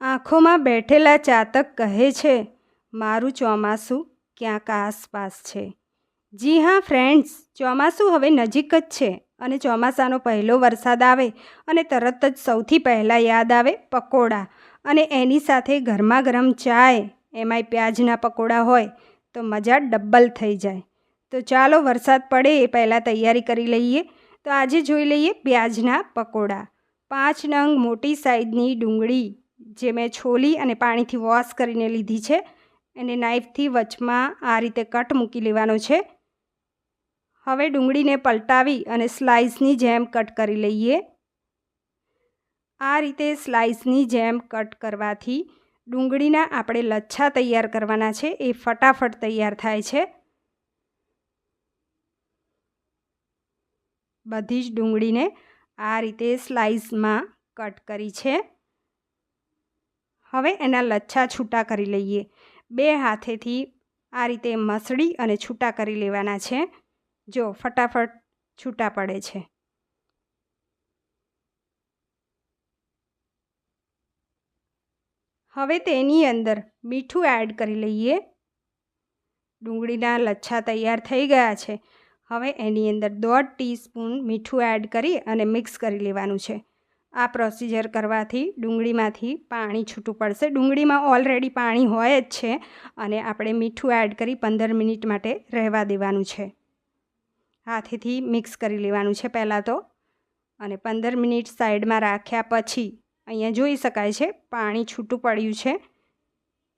આંખોમાં બેઠેલા ચાતક કહે છે, મારું ચોમાસું ક્યાંક આસપાસ છે. જી હા ફ્રેન્ડ્સ ચોમાસું હવે નજીક જ છે અને ચોમાસાનો પહેલો વરસાદ આવે અને તરત જ સૌથી પહેલાં યાદ આવે પકોડા અને એની સાથે ગરમા ગરમ ચાય. એમાંય પ્યાજના પકોડા હોય તો મજા ડબ્બલ થઈ જાય. તો ચાલો વરસાદ પડે એ પહેલાં તૈયારી કરી લઈએ. તો આજે જોઈ લઈએ પ્યાજના પકોડા. પાંચ નંગ મોટી સાઈઝની ડુંગળી. જે મેં છોલી અને પાણીથી વોશ કરીને લીધી છે, એને નાઈફથી વચમાં આ રીતે કટ મૂકી લેવાનો છે. હવે ડુંગળીને પલટાવી અને સ્લાઇસની જેમ કટ કરી લઈએ. આ રીતે સ્લાઇસની જેમ કટ કરવાથી ડુંગળીના આપણે લચ્છા તૈયાર કરવાના છે, એ ફટાફટ તૈયાર થાય છે. બધી જ ડુંગળીને આ રીતે સ્લાઇસમાં કટ કરી છે. હવે એના લચ્છા છૂટા કરી લઈએ. બે હાથેથી આ રીતે મસળી અને છૂટા કરી લેવાના છે. જો ફટાફટ છૂટા પડે છે. હવે તેની અંદર મીઠું એડ કરી લઈએ. ડુંગળીના લચ્છા તૈયાર થઈ ગયા છે. હવે એની અંદર દોઢ ટીસ્પૂન મીઠું એડ કરી અને મિક્સ કરી લેવાનું છે. આ પ્રોસિજર કરવાથી ડુંગળીમાંથી પાણી છૂટું પડશે. ડુંગળીમાં ઓલરેડી પાણી હોય જ છે અને આપણે મીઠું એડ કરી પંદર મિનિટ માટે રહેવા દેવાનું છે. હાથેથી મિક્સ કરી લેવાનું છે પહેલાં તો. અને પંદર મિનિટ સાઈડમાં રાખ્યા પછી અહીંયા જોઈ શકાય છે પાણી છૂટું પડ્યું છે.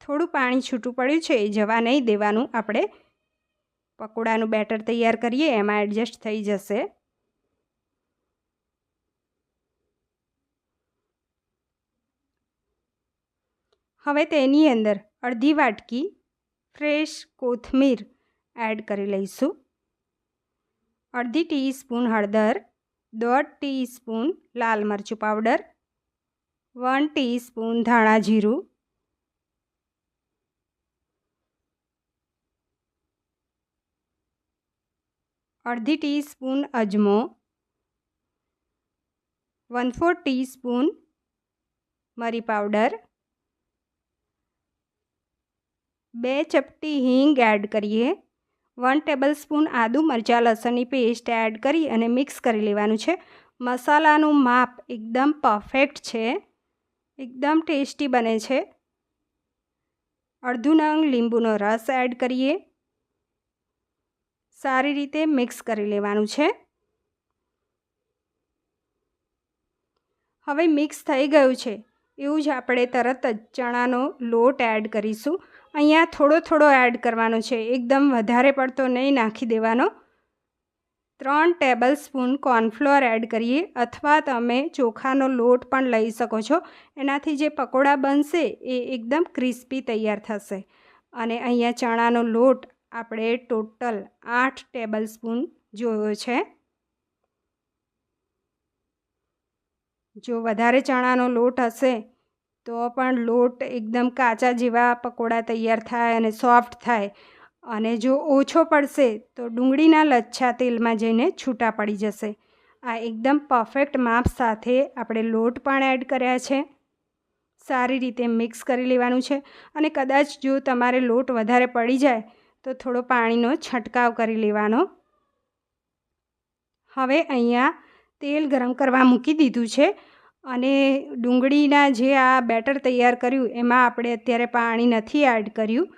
થોડું પાણી છૂટું પડ્યું છે એ જવા નહીં દેવાનું. આપણે પકોડાનું બેટર તૈયાર કરીએ, એમાં એડજસ્ટ થઈ જશે. હવે તેની અંદર અડધી વાટકી ફ્રેશ કોથમીર એડ કરી લઈશું. અડધી ટીસ્પૂન હળદર, દોઢ ટીસ્પૂન લાલ મરચું પાવડર, વન ટીસ્પૂન ધાણા જીરું, અડધી ટીસ્પૂન અજમો, વન ફોર ટીસ્પૂન મરી પાવડર બે ચપટી હિંગ એડ કરીએ. વન ટેબલ સ્પૂન આદુ મરચાં લસણની પેસ્ટ એડ કરી અને મિક્સ કરી લેવાનું છે. મસાલાનું માપ એકદમ પરફેક્ટ છે. એકદમ ટેસ્ટી બને છે. અડધું નંગ લીંબુનો રસ એડ કરીએ. સારી રીતે મિક્સ કરી લેવાનું છે. હવે મિક્સ થઈ ગયું છે. એવું જ આપણે તરત જ ચણાનો લોટ એડ કરીશું. અહીંયા થોડો થોડો એડ કરવાનો છે. એકદમ વધારે પડતો નહીં નાખી દેવાનો. ત્રણ ટેબલ સ્પૂન કોર્નફ્લોર એડ કરીએ અથવા તમે ચોખાનો લોટ પણ લઈ શકો છો. એનાથી જે પકોડા બનશે એ એકદમ ક્રિસ્પી તૈયાર થશે. અને અહીંયા ચણાનો લોટ આપણે ટોટલ આઠ ટેબલ સ્પૂન જોયો છે. જો વધારે ચણાનો લોટ હશે તો પણ લોટ એકદમ કાચા જેવા પકોડા તૈયાર થાય અને સોફ્ટ થાય. અને જો ઓછો પડશે તો ડુંગળીના લચ્છા તેલમાં જઈને છૂટા પડી જશે. આ એકદમ પરફેક્ટ માપ સાથે આપણે લોટ પણ એડ કર્યા છે. સારી રીતે મિક્સ કરી લેવાનું છે અને કદાચ જો તમારે લોટ વધારે પડી જાય તો થોડો પાણીનો છંટકાવ કરી લેવાનો. હવે અહીંયા તેલ ગરમ કરવા મૂકી દીધું છે. અને ડુંગળીના જે આ બેટર તૈયાર કર્યું, એમાં આપણે અત્યારે પાણી નથી એડ કર્યું.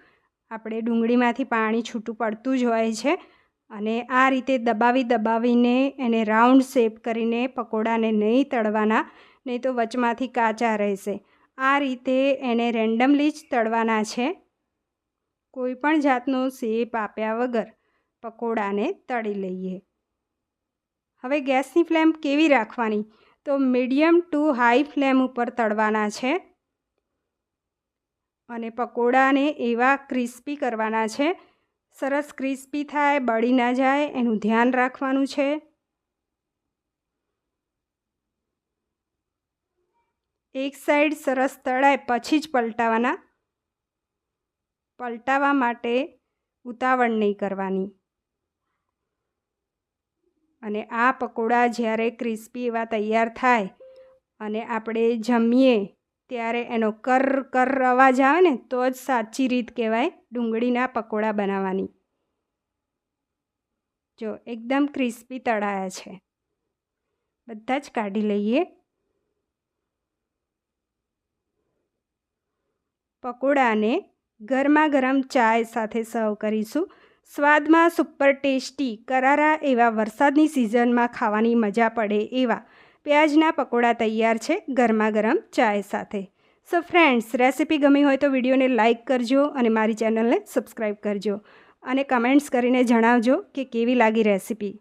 આપણે ડુંગળીમાંથી પાણી છૂટું પડતું જ હોય છે અને આ રીતે દબાવી દબાવીને એને રાઉન્ડ શેપ કરીને પકોડાને નહીં તળવાના, નહીં તો વચમાંથી કાચા રહેશે. આ રીતે એને રેન્ડમલી જ તળવાના છે. કોઈ પણ જાતનો શેપ આપ્યા વગર પકોડાને તળી લઈએ. હવે ગેસની ફ્લેમ કેવી રાખવાની? તો મીડિયમ ટુ હાઈ ફ્લેમ ઉપર તળવાના છે. અને પકોડાને એવા ક્રિસ્પી કરવાના છે. સરસ ક્રિસ્પી થાય, બળી ના જાય, એનું ધ્યાન રાખવાનું છે. એક સાઈડ સરસ તળાય, પછી જ પલટાવાના. પલટાવા માટે ઉતાવળ નહીં કરવાની. અને આ પકોડા જ્યારે ક્રિસ્પી એવા તૈયાર થાય અને આપણે જમીએ ત્યારે એનો કર કર અવાજ આવે ને, તો જ સાચી રીત કહેવાય ડુંગળીના પકોડા બનાવવાની. જો, એકદમ ક્રિસ્પી તળાયા છે. બધા જ કાઢી લઈએ. પકોડાને ગરમા ગરમ ચાય સાથે સર્વ કરીશું. સ્વાદમાં સુપર ટેસ્ટી, કરારા એવા વરસાદની સિઝનમાં ખાવાની મજા પડે એવા પ્યાજના પકોડા તૈયાર છે ગરમા ગરમ ચાય સાથે. સો ફ્રેન્ડ્સ રેસિપી ગમી હોય તો વિડીયોને લાઇક કરજો અને મારી ચેનલને સબસ્ક્રાઈબ કરજો અને કમેન્ટ્સ કરીને જણાવજો કે કેવી લાગી રેસિપી